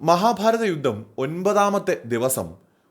മഹാഭാരത യുദ്ധം ഒൻപതാമത്തെ ദിവസം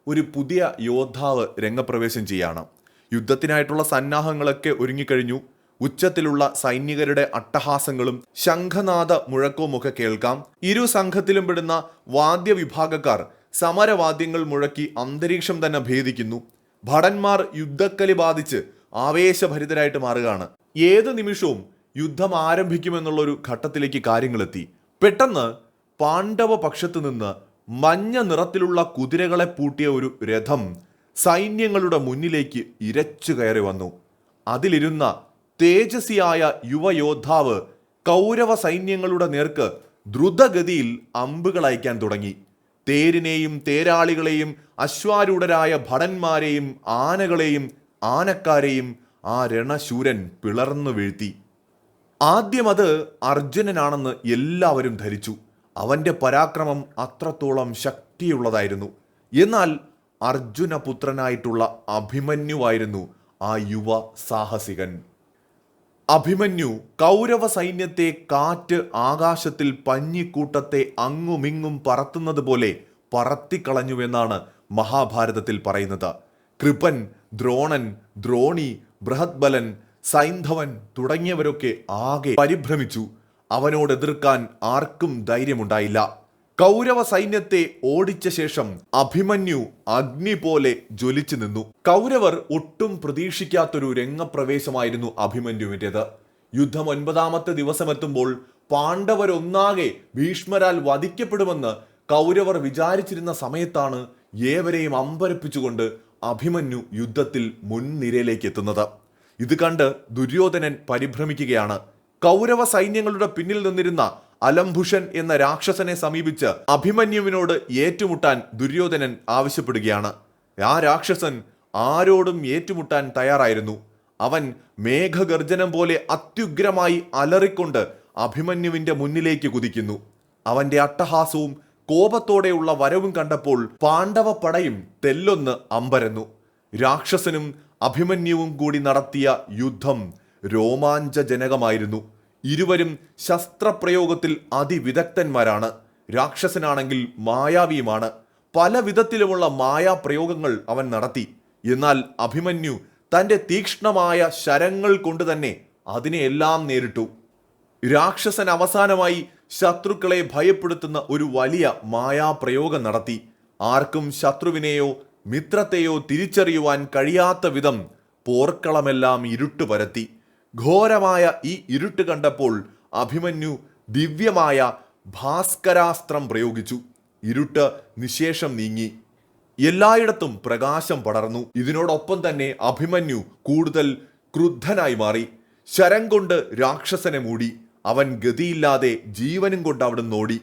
ഒരു പുതിയ യോദ്ധാവ് രംഗപ്രവേശം ചെയ്യാണ്. യുദ്ധത്തിനായിട്ടുള്ള സന്നാഹങ്ങളൊക്കെ ഒരുങ്ങിക്കഴിഞ്ഞു. ഉച്ചത്തിലുള്ള സൈനികരുടെ അട്ടഹാസങ്ങളും ശംഖനാഥ മുഴക്കവുമൊക്കെ കേൾക്കാം. ഇരു സംഘത്തിലും പെടുന്ന വാദ്യവിഭാഗക്കാർ സമരവാദ്യങ്ങൾ മുഴക്കി അന്തരീക്ഷം തന്നെ ഭേദിക്കുന്നു. ഭടന്മാർ യുദ്ധക്കലി ബാധിച്ച് ആവേശഭരിതരായിട്ട് മാറുകയാണ്. ഏത് നിമിഷവും യുദ്ധം ആരംഭിക്കുമെന്നുള്ളൊരു ഘട്ടത്തിലേക്ക് കാര്യങ്ങളെത്തി. പെട്ടെന്ന് പാണ്ഡവ പക്ഷത്തു നിന്ന് മഞ്ഞ നിറത്തിലുള്ള കുതിരകളെ പൂട്ടിയ ഒരു രഥം സൈന്യങ്ങളുടെ മുന്നിലേക്ക് ഇരച്ചു കയറി വന്നു. അതിലിരുന്ന തേജസ്വിയായ യുവയോദ്ധാവ് കൗരവ സൈന്യങ്ങളുടെ നേർക്ക് ദ്രുതഗതിയിൽ അമ്പുകൾ അയക്കാൻ തുടങ്ങി. തേരിനെയും തേരാളികളെയും അശ്വാരൂഢരായ ഭടന്മാരെയും ആനകളെയും ആനക്കാരെയും ആ രണശൂരൻ പിളർന്നു വീഴ്ത്തി. ആദ്യം അത് അർജുനനാണെന്ന് എല്ലാവരും ധരിച്ചു. അവന്റെ പരാക്രമം അത്രത്തോളം ശക്തിയുള്ളതായിരുന്നു. എന്നാൽ അർജുനപുത്രനായിട്ടുള്ള അഭിമന്യുവായിരുന്നു ആ യുവ സാഹസികൻ. അഭിമന്യു കൗരവ സൈന്യത്തെ കാറ്റ് ആകാശത്തിൽ പഞ്ഞിക്കൂട്ടത്തെ അങ്ങുമിങ്ങും പറത്തുന്നത് പോലെ പറത്തിക്കളഞ്ഞുവെന്നാണ് മഹാഭാരതത്തിൽ പറയുന്നത്. കൃപൻ ദ്രോണൻ ദ്രോണി ബൃഹത്ബലൻ സൈന്ധവൻ തുടങ്ങിയവരൊക്കെ ആകെ പരിഭ്രമിച്ചു. അവനോട് എതിർക്കാൻ ആർക്കും ധൈര്യമുണ്ടായില്ല. കൗരവ സൈന്യത്തെ ഓടിച്ച ശേഷം അഭിമന്യു അഗ്നി പോലെ ജ്വലിച്ചു നിന്നു. കൗരവർ ഒട്ടും പ്രതീക്ഷിക്കാത്തൊരു രംഗപ്രവേശമായിരുന്നു അഭിമന്യുവിന്റെത്. യുദ്ധം ഒൻപതാമത്തെ ദിവസമെത്തുമ്പോൾ പാണ്ഡവരൊന്നാകെ ഭീഷ്മരാൽ വധിക്കപ്പെടുമെന്ന് കൗരവർ വിചാരിച്ചിരുന്ന സമയത്താണ് ഏവരെയും അമ്പരപ്പിച്ചുകൊണ്ട് അഭിമന്യു യുദ്ധത്തിൽ മുൻനിരയിലേക്ക് എത്തുന്നത് ഇത് കണ്ട് ദുര്യോധനൻ പരിഭ്രമിക്കുകയാണ്. കൗരവ സൈന്യങ്ങളുടെ പിന്നിൽ നിന്നിരുന്ന അലംഭുഷൻ എന്ന രാക്ഷസനെ സമീപിച്ച് അഭിമന്യുവിനോട് ഏറ്റുമുട്ടാൻ ദുര്യോധനൻ ആവശ്യപ്പെടുകയാണ്. ആ രാക്ഷസൻ ആരോടും ഏറ്റുമുട്ടാൻ തയ്യാറായിരുന്നു. അവൻ മേഘഗർജനം പോലെ അത്യുഗ്രമായി അലറിക്കൊണ്ട് അഭിമന്യുവിന്റെ മുന്നിലേക്ക് കുതിക്കുന്നു. അവന്റെ അട്ടഹാസവും കോപത്തോടെയുള്ള വരവും കണ്ടപ്പോൾ പാണ്ഡവ പടയും തെല്ലൊന്ന് അമ്പരന്നു. രാക്ഷസനും അഭിമന്യുവും കൂടി നടത്തിയ യുദ്ധം രോമാഞ്ചജനകമായിരുന്നു. ഇരുവരും ശസ്ത്രപ്രയോഗത്തിൽ അതിവിദഗ്ധന്മാരാണ്. രാക്ഷസനാണെങ്കിൽ മായാവിയുമാണ്. പല വിധത്തിലുമുള്ള മായാപ്രയോഗങ്ങൾ അവൻ നടത്തി. എന്നാൽ അഭിമന്യു തന്റെ തീക്ഷ്ണമായ ശരങ്ങൾ കൊണ്ട് തന്നെ അതിനെയെല്ലാം നേരിട്ടു. രാക്ഷസൻ അവസാനമായി ശത്രുക്കളെ ഭയപ്പെടുത്തുന്ന ഒരു വലിയ മായാപ്രയോഗം നടത്തി. ആർക്കും ശത്രുവിനെയോ മിത്രത്തെയോ തിരിച്ചറിയുവാൻ കഴിയാത്ത വിധം പോർക്കളമെല്ലാം ഇരുട്ടു പരത്തി ഘോരമായ ഈ ഇരുട്ട് കണ്ടപ്പോൾ അഭിമന്യു ദിവ്യമായ ഭാസ്കരാസ്ത്രം പ്രയോഗിച്ചു. ഇരുട്ട് നിശേഷം നീങ്ങി. എല്ലായിടത്തും പ്രകാശം പടർന്നു. ഇതിനോടൊപ്പം തന്നെ അഭിമന്യു കൂടുതൽ ക്രുദ്ധനായി മാറി. ശരം കൊണ്ട് രാക്ഷസനെ മൂടി. അവൻ ഗതിയില്ലാതെ ജീവനും കൊണ്ട് അവിടുന്ന് ഓടി.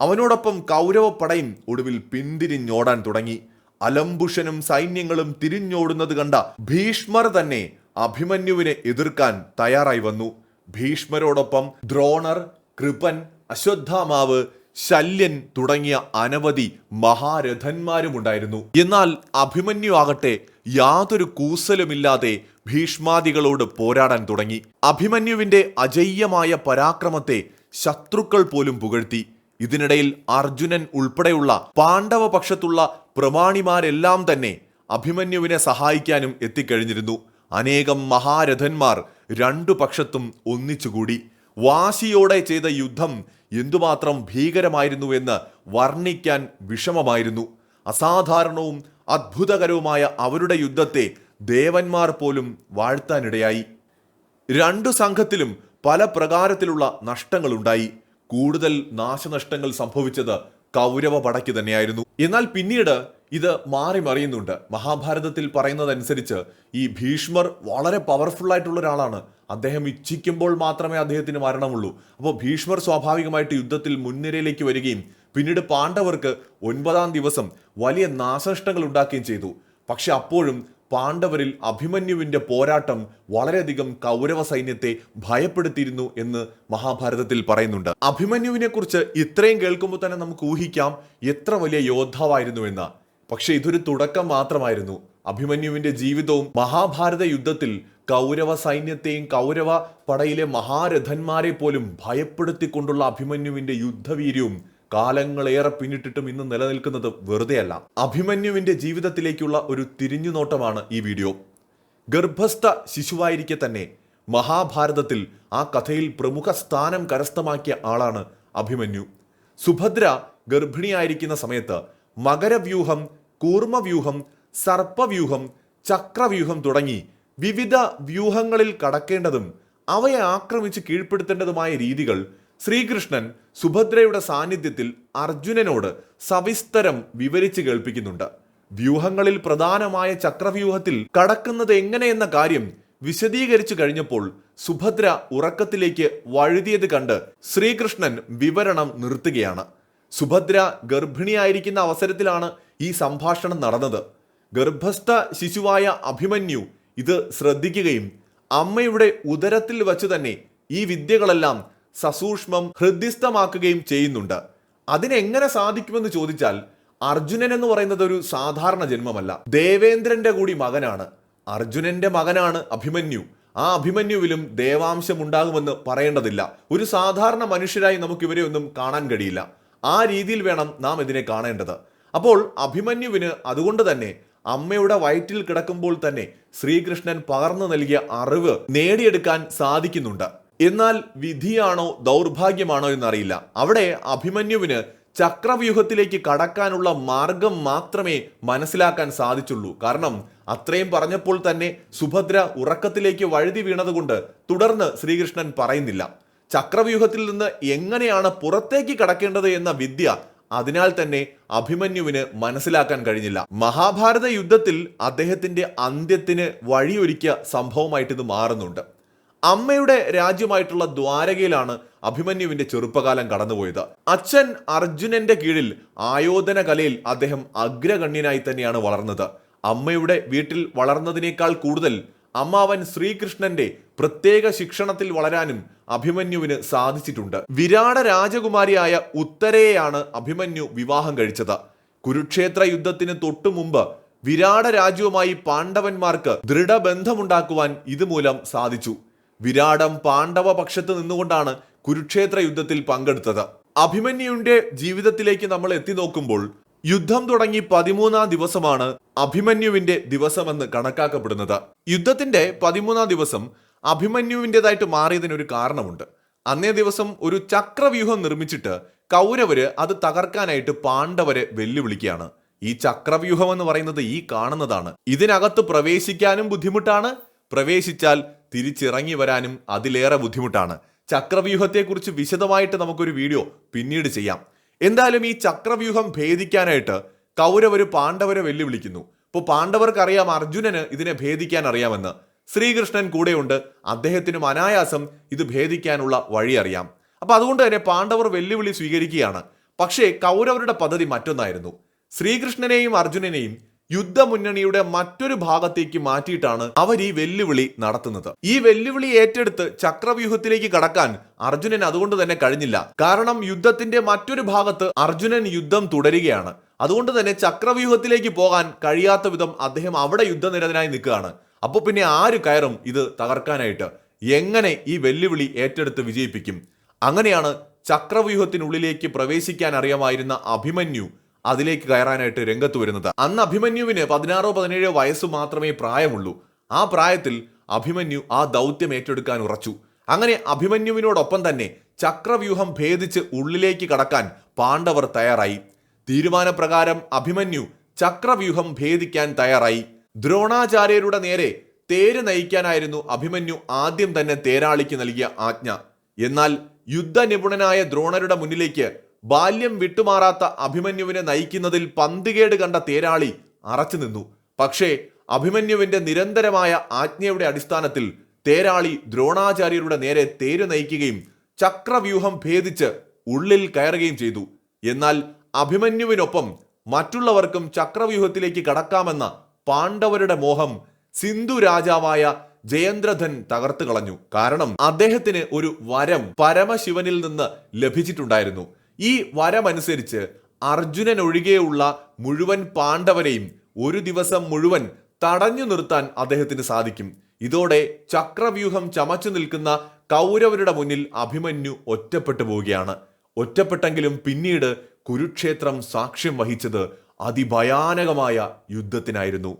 അവനോടൊപ്പം കൗരവപ്പടയും ഒടുവിൽ പിന്തിരിഞ്ഞോടാൻ തുടങ്ങി. അലംബുഷനും സൈന്യങ്ങളും തിരിഞ്ഞോടുന്നത് കണ്ട ഭീഷ്മർ തന്നെ അഭിമന്യുവിനെ എതിർക്കാൻ തയ്യാറായി വന്നു. ഭീഷ്മരോടൊപ്പം ദ്രോണർ കൃപൻ അശ്വത്ഥാമാവ് ശല്യൻ തുടങ്ങിയ അനവധി മഹാരഥന്മാരും ഉണ്ടായിരുന്നു എന്നാൽ അഭിമന്യു ആകട്ടെ യാതൊരു കൂസലുമില്ലാതെ ഭീഷ്മാദികളോട് പോരാടാൻ തുടങ്ങി. അഭിമന്യുവിന്റെ അജയ്യമായ പരാക്രമത്തെ ശത്രുക്കൾ പോലും പുകഴ്ത്തി. ഇതിനിടയിൽ അർജുനൻ ഉൾപ്പെടെയുള്ള പാണ്ഡവപക്ഷത്തുള്ള പ്രമാണിമാരെല്ലാം തന്നെ അഭിമന്യുവിനെ സഹായിക്കാനും എത്തിക്കഴിഞ്ഞിരുന്നു. അനേകം മഹാരഥന്മാർ രണ്ടു പക്ഷത്തും ഒന്നിച്ചുകൂടി. വാശിയോടെ ചെയ്ത യുദ്ധം എന്തുമാത്രം ഭീകരമായിരുന്നുവെന്ന് വർണിക്കാൻ വിഷമമായിരുന്നു. അസാധാരണവും അത്ഭുതകരവുമായ അവരുടെ യുദ്ധത്തെ ദേവന്മാർ പോലും വാഴ്ത്താനിടയായി. രണ്ടു സംഘത്തിലും പല പ്രകാരത്തിലുള്ള നഷ്ടങ്ങളുണ്ടായി. കൂടുതൽ നാശനഷ്ടങ്ങൾ സംഭവിച്ചത് കൗരവ പടയ്ക്ക് തന്നെയായിരുന്നു. എന്നാൽ പിന്നീട് ഇത് മാറി മറിയുന്നുണ്ട്. മഹാഭാരതത്തിൽ പറയുന്നതനുസരിച്ച് ഈ ഭീഷ്മർ വളരെ പവർഫുൾ ആയിട്ടുള്ള ഒരാളാണ്. അദ്ദേഹം ഇച്ഛിക്കുമ്പോൾ മാത്രമേ അദ്ദേഹത്തിന് മരണമുള്ളൂ. അപ്പോൾ ഭീഷ്മർ സ്വാഭാവികമായിട്ട് യുദ്ധത്തിൽ മുൻനിരയിലേക്ക് വരികയും പിന്നീട് പാണ്ഡവർക്ക് ഒൻപതാം ദിവസം വലിയ നാശനഷ്ടങ്ങൾ ഉണ്ടാക്കുകയും ചെയ്തു. പക്ഷെ അപ്പോഴും പാണ്ഡവരിൽ അഭിമന്യുവിന്റെ പോരാട്ടം വളരെയധികം കൗരവ സൈന്യത്തെ ഭയപ്പെടുത്തിയിരുന്നു എന്ന് മഹാഭാരതത്തിൽ പറയുന്നുണ്ട്. അഭിമന്യുവിനെ കുറിച്ച് ഇത്രയും കേൾക്കുമ്പോൾ തന്നെ നമുക്ക് ഊഹിക്കാം എത്ര വലിയ യോദ്ധാവായിരുന്നു എന്ന. പക്ഷേ ഇതൊരു തുടക്കം മാത്രമായിരുന്നു. അഭിമന്യുവിന്റെ ജീവിതവും മഹാഭാരത യുദ്ധത്തിൽ കൗരവ സൈന്യത്തെയും കൗരവ പടയിലെ മഹാരഥന്മാരെ പോലും ഭയപ്പെടുത്തിക്കൊണ്ടുള്ള അഭിമന്യുവിന്റെ യുദ്ധവീര്യവും കാലങ്ങളേറെ പിന്നിട്ടിട്ടും ഇന്ന് നിലനിൽക്കുന്നത് വെറുതെയല്ല. അഭിമന്യുവിന്റെ ജീവിതത്തിലേക്കുള്ള ഒരു തിരിഞ്ഞുനോട്ടമാണ് ഈ വീഡിയോ. ഗർഭസ്ഥ ശിശുവായിരിക്കെ തന്നെ മഹാഭാരതത്തിൽ ആ കഥയിൽ പ്രമുഖ സ്ഥാനം കരസ്ഥമാക്കിയ ആളാണ് അഭിമന്യു. സുഭദ്ര ഗർഭിണിയായിരിക്കുന്ന സമയത്ത് മകരവ്യൂഹം കൂർമ്മവ്യൂഹം സർപ്പവ്യൂഹം ചക്രവ്യൂഹം തുടങ്ങി വിവിധ വ്യൂഹങ്ങളിൽ കടക്കേണ്ടതും അവയെ ആക്രമിച്ച് കീഴ്പ്പെടുത്തേണ്ടതുമായ രീതികൾ ശ്രീകൃഷ്ണൻ സുഭദ്രയുടെ സാന്നിധ്യത്തിൽ അർജുനനോട് സവിസ്തരം വിവരിച്ച് കേൾപ്പിക്കുന്നുണ്ട്. വ്യൂഹങ്ങളിൽ പ്രധാനമായ ചക്രവ്യൂഹത്തിൽ കടക്കുന്നത് എങ്ങനെയെന്ന കാര്യം വിശദീകരിച്ചു കഴിഞ്ഞപ്പോൾ സുഭദ്ര ഉറക്കത്തിലേക്ക് വഴുതിയത് കണ്ട് ശ്രീകൃഷ്ണൻ വിവരണം നിർത്തുകയാണ്. സുഭദ്ര ഗർഭിണിയായിരിക്കുന്ന അവസരത്തിലാണ് ഈ സംഭാഷണം നടന്നത്. ഗർഭസ്ഥ ശിശുവായ അഭിമന്യു ഇത് ശ്രദ്ധിക്കുകയും അമ്മയുടെ ഉദരത്തിൽ വച്ചു തന്നെ ഈ വിദ്യകളെല്ലാം സസൂക്ഷ്മം ഹൃദ്യസ്ഥമാക്കുകയും ചെയ്യുന്നുണ്ട്. അതിനെങ്ങനെ സാധിക്കുമെന്ന് ചോദിച്ചാൽ അർജുനൻ എന്ന് പറയുന്നത് ഒരു സാധാരണ ജന്മമല്ല. ദേവേന്ദ്രന്റെ കൂടി മകനാണ്. അർജുനന്റെ മകനാണ് അഭിമന്യു. ആ അഭിമന്യുവിലും ദേവാംശം ഉണ്ടാകുമെന്ന് പറയേണ്ടതില്ല. ഒരു സാധാരണ മനുഷ്യരായി നമുക്ക് ഇവരെ ഒന്നും കാണാൻ കഴിയില്ല. ആ രീതിയിൽ വേണം നാം ഇതിനെ കാണേണ്ടത്. അപ്പോൾ അഭിമന്യുവിന് അതുകൊണ്ട് തന്നെ അമ്മയുടെ വയറ്റിൽ കിടക്കുമ്പോൾ തന്നെ ശ്രീകൃഷ്ണൻ പകർന്നു നൽകിയ അറിവ് നേടിയെടുക്കാൻ സാധിക്കുന്നുണ്ട്. എന്നാൽ വിധിയാണോ ദൗർഭാഗ്യമാണോ എന്നറിയില്ല. അവിടെ അഭിമന്യുവിന് ചക്രവ്യൂഹത്തിലേക്ക് കടക്കാനുള്ള മാർഗം മാത്രമേ മനസ്സിലാക്കാൻ സാധിച്ചുള്ളൂ. കാരണം അത്രയും പറഞ്ഞപ്പോൾ തന്നെ സുഭദ്ര ഉറക്കത്തിലേക്ക് വഴുതി വീണതുകൊണ്ട് തുടർന്ന് ശ്രീകൃഷ്ണൻ പറയുന്നില്ല. ചക്രവ്യൂഹത്തിൽ നിന്ന് എങ്ങനെയാണ് പുറത്തേക്ക് കടക്കേണ്ടത് എന്ന വിദ്യ അതിനാൽ തന്നെ അഭിമന്യുവിന് മനസ്സിലാക്കാൻ കഴിഞ്ഞില്ല. മഹാഭാരത യുദ്ധത്തിൽ അദ്ദേഹത്തിന്റെ അന്ത്യത്തിന് വഴിയൊരുക്കിയ സംഭവമായിട്ട് ഇത് മാറുന്നുണ്ട്. അമ്മയുടെ രാജ്യമായിട്ടുള്ള ദ്വാരകയിലാണ് അഭിമന്യുവിന്റെ ചെറുപ്പകാലം കടന്നുപോയത്. അച്ഛൻ അർജുനന്റെ കീഴിൽ ആയോധന കലയിൽ അദ്ദേഹം അഗ്രഗണ്യനായി തന്നെയാണ് വളർന്നത്. അമ്മയുടെ വീട്ടിൽ വളർന്നതിനേക്കാൾ കൂടുതൽ അമ്മാവൻ ശ്രീകൃഷ്ണന്റെ പ്രത്യേക ശിക്ഷണത്തിൽ വളരാനും അഭിമന്യുവിന് സാധിച്ചിട്ടുണ്ട്. വിരാട രാജകുമാരിയായ ഉത്തരയെയാണ് അഭിമന്യു വിവാഹം കഴിച്ചത്. കുരുക്ഷേത്ര യുദ്ധത്തിന് തൊട്ടു മുമ്പ് വിരാട രാജ്യവുമായി പാണ്ഡവന്മാർക്ക് ദൃഢബന്ധമുണ്ടാക്കുവാൻ ഇതുമൂലം സാധിച്ചു. വിരാടം പാണ്ഡവ പക്ഷത്ത് നിന്നുകൊണ്ടാണ് കുരുക്ഷേത്ര യുദ്ധത്തിൽ പങ്കെടുത്തത്. അഭിമന്യുവിന്റെ ജീവിതത്തിലേക്ക് നമ്മൾ എത്തി നോക്കുമ്പോൾ യുദ്ധം തുടങ്ങി പതിമൂന്നാം ദിവസമാണ് അഭിമന്യുവിന്റെ ദിവസമെന്ന് കണക്കാക്കപ്പെടുന്നത്. യുദ്ധത്തിന്റെ പതിമൂന്നാം ദിവസം അഭിമന്യുവിന്റെതായിട്ട് മാറിയതിന് ഒരു കാരണമുണ്ട്. അന്നേ ദിവസം ഒരു ചക്രവ്യൂഹം നിർമ്മിച്ചിട്ട് കൗരവര് അത് തകർക്കാനായിട്ട് പാണ്ഡവരെ വെല്ലുവിളിക്കുകയാണ്. ഈ ചക്രവ്യൂഹം എന്ന് പറയുന്നത് ഈ കാണുന്നതാണ്. ഇതിനകത്ത് പ്രവേശിക്കാനും ബുദ്ധിമുട്ടാണ്. പ്രവേശിച്ചാൽ തിരിച്ചിറങ്ങി വരാനും അതിലേറെ ബുദ്ധിമുട്ടാണ്. ചക്രവ്യൂഹത്തെക്കുറിച്ച് വിശദമായിട്ട് നമുക്കൊരു വീഡിയോ പിന്നീട് ചെയ്യാം. എന്തായാലും ഈ ചക്രവ്യൂഹം ഭേദിക്കാനായിട്ട് കൗരവർ പാണ്ഡവരെ വെല്ലുവിളിക്കുന്നു. ഇപ്പോൾ പാണ്ഡവർക്ക് അറിയാം അർജുനന് ഇതിനെ ഭേദിക്കാൻ അറിയാമെന്ന്. ശ്രീകൃഷ്ണൻ കൂടെയുണ്ട്. അദ്ദേഹത്തിനും അനായാസം ഇത് ഭേദിക്കാനുള്ള വഴി അറിയാം. അപ്പൊ അതുകൊണ്ട് തന്നെ പാണ്ഡവർ വെല്ലുവിളി സ്വീകരിക്കുകയാണ്. പക്ഷേ കൗരവരുടെ പദ്ധതി മറ്റൊന്നായിരുന്നു. ശ്രീകൃഷ്ണനെയും അർജുനനെയും യുദ്ധമുന്നണിയുടെ മറ്റൊരു ഭാഗത്തേക്ക് മാറ്റിയിട്ടാണ് അവർ ഈ വെല്ലുവിളി നടത്തുന്നത്. ഈ വെല്ലുവിളി ഏറ്റെടുത്ത് ചക്രവ്യൂഹത്തിലേക്ക് കടക്കാൻ അർജുനൻ അതുകൊണ്ട് തന്നെ കഴിഞ്ഞില്ല. കാരണം യുദ്ധത്തിന്റെ മറ്റൊരു ഭാഗത്ത് അർജുനൻ യുദ്ധം തുടരുകയാണ്. അതുകൊണ്ട് തന്നെ ചക്രവ്യൂഹത്തിലേക്ക് പോകാൻ കഴിയാത്ത വിധം അദ്ദേഹം അവിടെ യുദ്ധനിരതനായി നിൽക്കുകയാണ്. അപ്പോൾ പിന്നെ ആര് കയറും ഇത് തകർക്കാനായിട്ട്? എങ്ങനെ ഈ വെല്ലുവിളി ഏറ്റെടുത്ത് വിജയിപ്പിക്കും? അങ്ങനെയാണ് ചക്രവ്യൂഹത്തിനുള്ളിലേക്ക് പ്രവേശിക്കാൻ അറിയാമായിരുന്ന അഭിമന്യു അതിലേക്ക് കയറാനായിട്ട് രംഗത്ത് വരുന്നത്. അന്ന് അഭിമന്യുവിന് പതിനാറോ പതിനേഴോ വയസ്സ് മാത്രമേ പ്രായമുള്ളൂ. ആ പ്രായത്തിൽ അഭിമന്യു ആ ദൗത്യം ഏറ്റെടുക്കാൻ ഉറച്ചു. അങ്ങനെ അഭിമന്യുവിനോടൊപ്പം തന്നെ ചക്രവ്യൂഹം ഭേദിച്ച് ഉള്ളിലേക്ക് കടക്കാൻ പാണ്ഡവർ തയ്യാറായി. തീരുമാനപ്രകാരം അഭിമന്യു ചക്രവ്യൂഹം ഭേദിക്കാൻ തയ്യാറായി. ദ്രോണാചാര്യരുടെ നേരെ തേര് നയിക്കാനായിരുന്നു അഭിമന്യു ആദ്യം തന്നെ തേരാളിക്ക് നൽകിയ ആജ്ഞ. എന്നാൽ യുദ്ധനിപുണനായ ദ്രോണരുടെ മുന്നിലേക്ക് ബാല്യം വിട്ടുമാറാത്ത അഭിമന്യുവിനെ നയിക്കുന്നതിൽ പന്തികേട് കണ്ട തേരാളി അറച്ചു നിന്നു. പക്ഷേ അഭിമന്യുവിന്റെ നിരന്തരമായ ആജ്ഞയുടെ അടിസ്ഥാനത്തിൽ തേരാളി ദ്രോണാചാര്യരുടെ നേരെ തേര് നയിക്കുകയും ചക്രവ്യൂഹം ഭേദിച്ച് ഉള്ളിൽ കയറുകയും ചെയ്തു. എന്നാൽ അഭിമന്യുവിനൊപ്പം മറ്റുള്ളവർക്കും ചക്രവ്യൂഹത്തിലേക്ക് കടക്കാമെന്ന പാണ്ഡവരുടെ മോഹം സിന്ധു രാജാവായ ജയന്ദ്രധൻ തകർത്തു കളഞ്ഞു. കാരണം അദ്ദേഹത്തിന് ഒരു വരം പരമശിവനിൽ നിന്ന് ലഭിച്ചിട്ടുണ്ടായിരുന്നു. ഈ വരമനുസരിച്ച് അർജുനൻ ഒഴികെയുള്ള മുഴുവൻ പാണ്ഡവരെയും ഒരു ദിവസം മുഴുവൻ തടഞ്ഞു നിർത്താൻ അദ്ദേഹത്തിന് സാധിക്കും. ഇതോടെ ചക്രവ്യൂഹം ചമച്ചു നിൽക്കുന്ന കൗരവരുടെ മുന്നിൽ അഭിമന്യു ഒറ്റപ്പെട്ടു പോവുകയാണ്. ഒറ്റപ്പെട്ടെങ്കിലും പിന്നീട് കുരുക്ഷേത്രം സാക്ഷ്യം വഹിച്ചത് അതിഭയാനകമായ യുദ്ധത്തിനായിരുന്നു.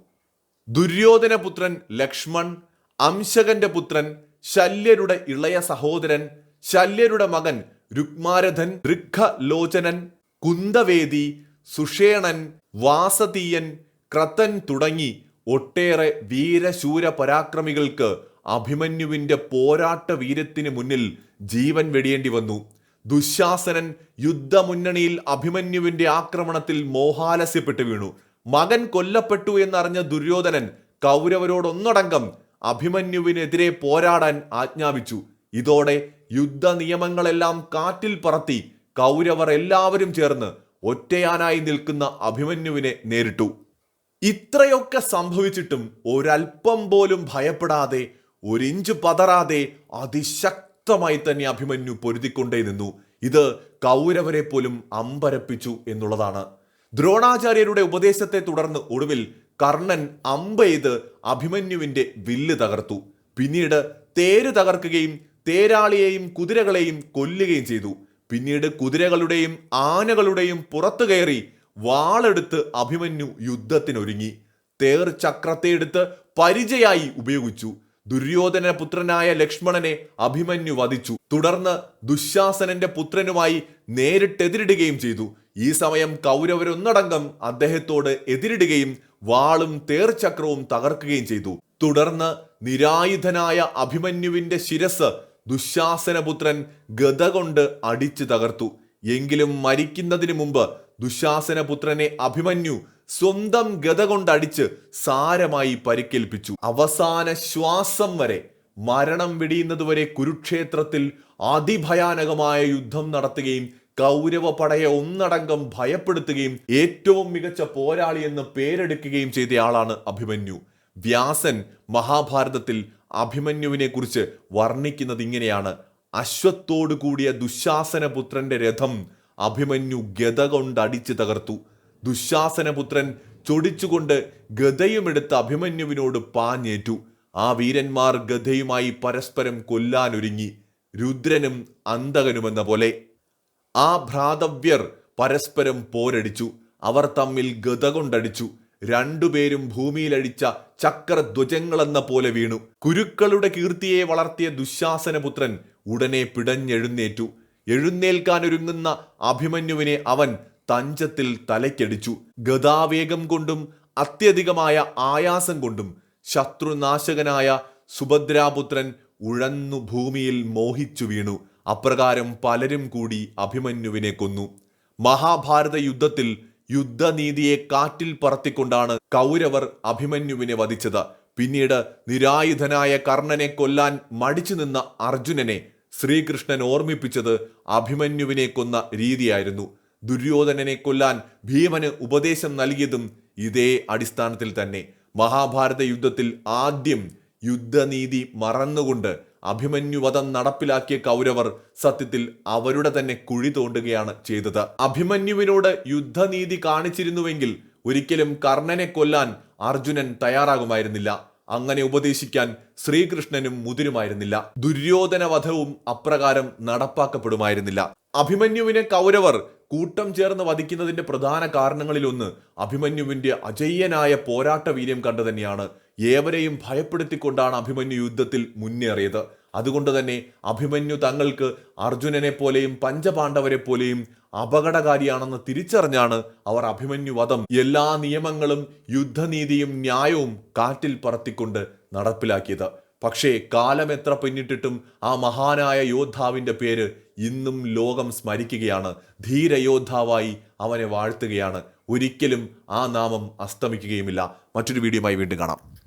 ദുര്യോധന പുത്രൻ ലക്ഷ്മൺ അംശകന്റെ പുത്രൻ ശല്യരുടെ ഇളയ സഹോദരൻ ശല്യരുടെ മകൻ രുക്മാരഥൻ ഋഖലോചനൻ കുന്തവേദി സുഷേണൻ വാസതീയൻ ക്രതൻ തുടങ്ങി ഒട്ടേറെ വീരശൂര പരാക്രമികൾക്ക് അഭിമന്യുവിന്റെ പോരാട്ട വീരത്തിന് മുന്നിൽ ജീവൻ വെടിയേണ്ടി വന്നു. ദുശാസനൻ യുദ്ധമുന്നണിയിൽ അഭിമന്യുവിന്റെ ആക്രമണത്തിൽ മോഹാലസ്യപ്പെട്ടു വീണു. മകൻ കൊല്ലപ്പെട്ടു എന്നറിഞ്ഞ ദുര്യോധനൻ കൗരവരോടൊന്നടങ്കം അഭിമന്യുവിനെതിരെ പോരാടാൻ ആജ്ഞാപിച്ചു. ഇതോടെ യുദ്ധ നിയമങ്ങളെല്ലാം കാറ്റിൽ പറത്തി കൗരവർ എല്ലാവരും ചേർന്ന് ഒറ്റയാനായി നിൽക്കുന്ന അഭിമന്യുവിനെ നേരിട്ടു. ഇത്രയൊക്കെ സംഭവിച്ചിട്ടും ഒരൽപ്പം പോലും ഭയപ്പെടാതെ ഒരിഞ്ച് പതറാതെ അതിശക്തമായി തന്നെ അഭിമന്യു പൊരുതിക്കൊണ്ടേ നിന്നു. ഇത് കൗരവരെ പോലും അമ്പരപ്പിച്ചു എന്നുള്ളതാണ്. ദ്രോണാചാര്യരുടെ ഉപദേശത്തെ തുടർന്ന് ഒടുവിൽ കർണൻ അമ്പെയ്ത് അഭിമന്യുവിന്റെ വില്ല് തകർത്തു. പിന്നീട് തേര് തകർക്കുകയും തേരാളിയെയും കുതിരകളെയും കൊല്ലുകയും ചെയ്തു. പിന്നീട് കുതിരകളുടെയും ആനകളുടെയും പുറത്തു കയറി വാളെടുത്ത് അഭിമന്യു യുദ്ധത്തിനൊരുങ്ങി. തേർ ചക്രത്തെ എടുത്ത് പരിചയായി ഉപയോഗിച്ചു. ദുര്യോധന പുത്രനായ ലക്ഷ്മണനെ അഭിമന്യു വധിച്ചു. തുടർന്ന് ദുശാസനന്റെ പുത്രനുമായി നേരിട്ടെതിരിടുകയും ചെയ്തു. ഈ സമയം കൗരവരൊന്നടങ്കം അദ്ദേഹത്തോട് എതിരിടുകയും വാളും തേർചക്രവും തകർക്കുകയും ചെയ്തു. തുടർന്ന് നിരായുധനായ അഭിമന്യുവിന്റെ ശിരസ് ദുശാസനപുത്രൻ ഗത കൊണ്ട് അടിച്ചു തകർത്തു. എങ്കിലും മരിക്കുന്നതിന് മുമ്പ് ദുശാസനപുത്രനെ അഭിമന്യു സ്വന്തം ഗത കൊണ്ടടിച്ച് സാരമായി പരിക്കേൽപ്പിച്ചു. അവസാന ശ്വാസം വരെ മരണം വെടിയുന്നതുവരെ കുരുക്ഷേത്രത്തിൽ അതിഭയാനകമായ യുദ്ധം നടത്തുകയും കൗരവ പടയെ ഒന്നടങ്കം ഭയപ്പെടുത്തുകയും ഏറ്റവും മികച്ച പോരാളി എന്ന് പേരെടുക്കുകയും ചെയ്തയാളാണ് അഭിമന്യു. വ്യാസൻ മഹാഭാരതത്തിൽ അഭിമന്യുവിനെ കുറിച്ച് വർണിക്കുന്നത് ഇങ്ങനെയാണ്. അശ്വത്തോടു കൂടിയ ദുശാസനപുത്രന്റെ രഥം അഭിമന്യു ഗത കൊണ്ടടിച്ചു തകർത്തു. ദുശാസനപുത്രൻ ചൊടിച്ചുകൊണ്ട് ഗതയുമെടുത്ത് അഭിമന്യുവിനോട് പാഞ്ഞേറ്റു. ആ വീരന്മാർ ഗതയുമായി പരസ്പരം കൊല്ലാനൊരുങ്ങി. രുദ്രനും അന്തകനുമെന്ന പോലെ. ആ ഭ്രാതവ്യർ പരസ്പരം പോരടിച്ചു. അവർ തമ്മിൽ ഗത കൊണ്ടടിച്ചു രണ്ടുപേരും ഭൂമിയിലഴിച്ച ചക്രധ്വജങ്ങളെന്ന പോലെ വീണു. കുരുക്കളുടെ കീർത്തിയെ വളർത്തിയ ദുശാസനപുത്രൻ ഉടനെ പിടഞ്ഞെഴുന്നേറ്റു. എഴുന്നേൽക്കാനൊരുങ്ങുന്ന അഭിമന്യുവിനെ അവൻ തഞ്ചത്തിൽ തലയ്ക്കടിച്ചു. ഗതാവേഗം കൊണ്ടും അത്യധികമായ ആയാസം കൊണ്ടും ശത്രുനാശകനായ സുഭദ്രാപുത്രൻ ഉഴന്നു ഭൂമിയിൽ മോഹിച്ചു വീണു. അപ്രകാരം പലരും കൂടി അഭിമന്യുവിനെ കൊന്നു. മഹാഭാരത യുദ്ധത്തിൽ യുദ്ധനീതിയെ കാറ്റിൽ പറത്തിക്കൊണ്ടാണ് കൗരവർ അഭിമന്യുവിനെ വധിച്ചത്. പിന്നീട് നിരായുധനായ കർണനെ കൊല്ലാൻ മടിച്ചു നിന്ന അർജുനനെ ശ്രീകൃഷ്ണൻ ഓർമ്മിപ്പിച്ചത് അഭിമന്യുവിനെ കൊന്ന രീതിയായിരുന്നു. ദുര്യോധനനെ കൊല്ലാൻ ഭീമന് ഉപദേശം നൽകിയതും ഇതേ അടിസ്ഥാനത്തിൽ തന്നെ. മഹാഭാരത യുദ്ധത്തിൽ ആദ്യം യുദ്ധനീതി മറന്നുകൊണ്ട് അഭിമന്യുവധം നടപ്പിലാക്കിയ കൗരവർ സത്യത്തിൽ അവരുടെ തന്നെ കുഴി തോണ്ടുകയാണ് ചെയ്തത്. അഭിമന്യുവിനോട് യുദ്ധനീതി കാണിച്ചിരുന്നുവെങ്കിൽ ഒരിക്കലും കർണനെ കൊല്ലാൻ അർജുനൻ തയ്യാറാകുമായിരുന്നില്ല. അങ്ങനെ ഉപദേശിക്കാൻ ശ്രീകൃഷ്ണനും മുതിരുമായിരുന്നില്ല. ദുര്യോധന വധവും അപ്രകാരം നടപ്പാക്കപ്പെടുമായിരുന്നില്ല. അഭിമന്യുവിനെ കൗരവർ കൂട്ടം ചേർന്ന് വധിക്കുന്നതിന്റെ പ്രധാന കാരണങ്ങളിലൊന്ന് അഭിമന്യുവിന്റെ അജയ്യനായ പോരാട്ട വീര്യം കണ്ടു തന്നെയാണ്. ഏവരെയും ഭയപ്പെടുത്തിക്കൊണ്ടാണ് അഭിമന്യു യുദ്ധത്തിൽ മുന്നേറിയത്. അതുകൊണ്ട് തന്നെ അഭിമന്യു തങ്ങൾക്ക് അർജുനനെ പോലെയും പഞ്ചപാണ്ഡവരെ പോലെയും അപകടകാരിയാണെന്ന് തിരിച്ചറിഞ്ഞാണ് അവർ അഭിമന്യു വധം എല്ലാ നിയമങ്ങളും യുദ്ധനീതിയും ന്യായവും കാറ്റിൽ പറത്തിക്കൊണ്ട് നടപ്പിലാക്കിയത്. പക്ഷേ കാലം എത്ര പിന്നിട്ടിട്ടും ആ മഹാനായ യോദ്ധാവിന്റെ പേര് ഇന്നും ലോകം സ്മരിക്കുകയാണ്. ധീരയോദ്ധാവായി അവനെ വാഴ്ത്തുകയാണ്. ഒരിക്കലും ആ നാമം അസ്തമിക്കുകയുമില്ല. മറ്റൊരു വീഡിയോയുമായി വീണ്ടും കാണാം.